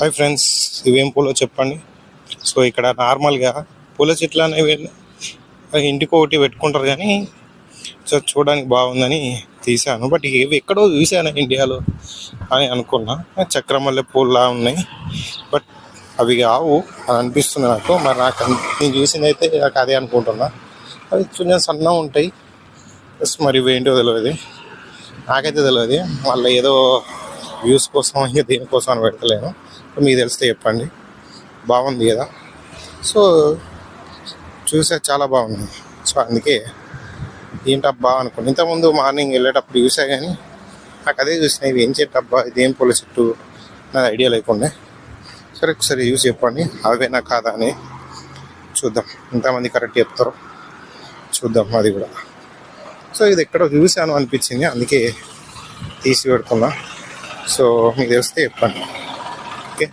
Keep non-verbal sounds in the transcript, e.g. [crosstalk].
Hi friends ఇవేం పూలో చెప్పండి. So ఇక్కడ నార్మల్గా పూల చెట్లు అనేవి ఇంటికి ఒకటి పెట్టుకుంటారు కానీ సో చూడడానికి బాగుందని తీసాను బట్ ఇవి ఎక్కడో చూశాను ఇండియాలో అని అనుకున్నా. చక్రమల్లె పూలులా ఉన్నాయి. బట్ అవి కావు అని అనిపిస్తుంది నాకు. మరి నాకు నేను చూసింది అయితే నాకు అదే అనుకుంటున్నా. అవి కొంచెం సన్నగా ఉంటాయి. ప్లస్ మరి ఇవి ఏంటో తెలియదు నాకైతే తెలియదు మళ్ళీ ఏదో వ్యూస్ కోసం [laughs] ఇంకా దేనికోసం అని పెడతలేను మీకు తెలిస్తే చెప్పండి. బాగుంది కదా? సో చూసే చాలా బాగుంది. సో అందుకే ఏంటబ్బా అనుకోండి ఇంతకుముందు మార్నింగ్ వెళ్ళేటప్పుడు చూసా కానీ నాకు అదే చూసిన. ఇవి ఏం చెట్టబ్బా ఇది ఏం పూల చెట్టు? నాకు ఐడియా లేకుండే. సరే ఒకసారి చూసి చెప్పండి. అవేనా కాదా అని చూద్దాం. ఎంతమంది కరెక్ట్ చెప్తారో చూద్దాం అది కూడా. సో ఇది ఎక్కడో చూశాను అనిపించింది. అందుకే తీసి పెడుతున్నా. సో మీకు తెలిస్తే చెప్పండి ఓకే